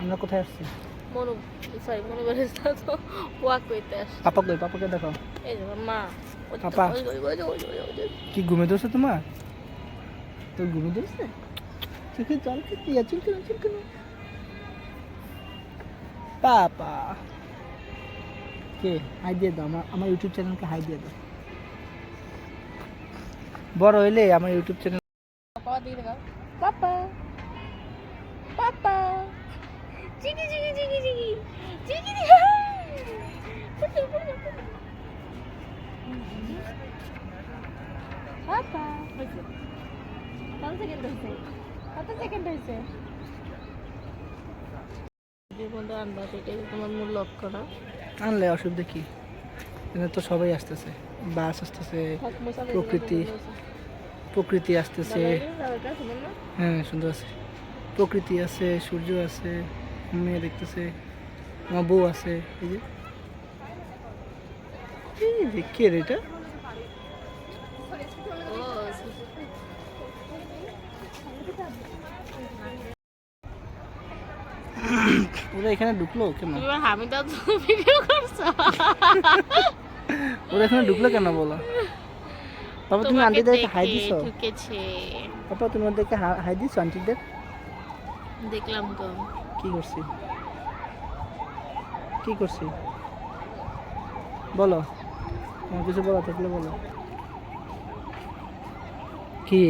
আমরা কোথায় আসছি? মনু সরি মনু বলেছে না তো ওয়াক করতে আসছে। পাপা কই? পাপাকে দেখো? এই যে মা। পাপা। কি ঘুমে ধরছে তোমার? তোর ঘুমে ধরছে? চোখে জল খেতে যা চুল কেন চুল কেন পাপা। কে? হাই দিয়ে দাও আমার আমার ইউটিউব চ্যানেলকে হাই দিয়ে দাও। বড় হইলে আমার ইউটিউব চ্যানেল পাপা দেখাও পাপা পাপা। পাপা। কত সেকেন্ড হয়েছে? কত সেকেন্ড হয়েছে? বন্ধু আনবা সেটাই তোমার মূল লক্ষ্য না? আনলে অসুবিধা কি এখানে তো সবাই আসতেছে। বাস আসতেছে প্রকৃতি। প্রকৃতি আসতেছে। হ্যাঁ সুন্দর আছে। প্রকৃতি আছে সূর্য আছে মেয়ে দেখতেছে আমার বউ আছে। এই যে কে রে এটা? ওরা এখানে ঢুকলো কেন? হামিদা তো ভিডিও করছ। ওরা এখানে ঢুকলো কেন বলো? বাবা তুমি আন্টিদেরকে হাই দিছো? ঢুকেছে। বাবা তুমি ওদেরকে হাই দিছো আন্টিদের দেখলাম তো। কি করছি? কি করছি? বলো। আমার কিছু বলো থাকলে বলো। কি?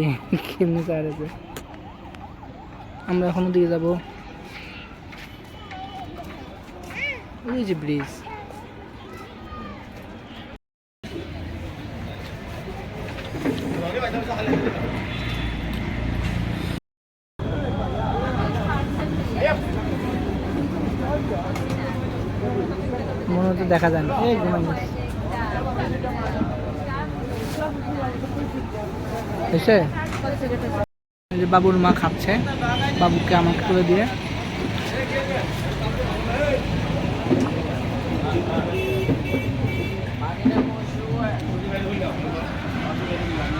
কেমনি চাইছে আমরা এখন দিকে যাব। ওই যে ব্রিজ। মনে হচ্ছে দেখা যায় না। এসে? যে বাবুর মা খাচ্ছে বাবুকে আমাকে তুলে দিয়ে।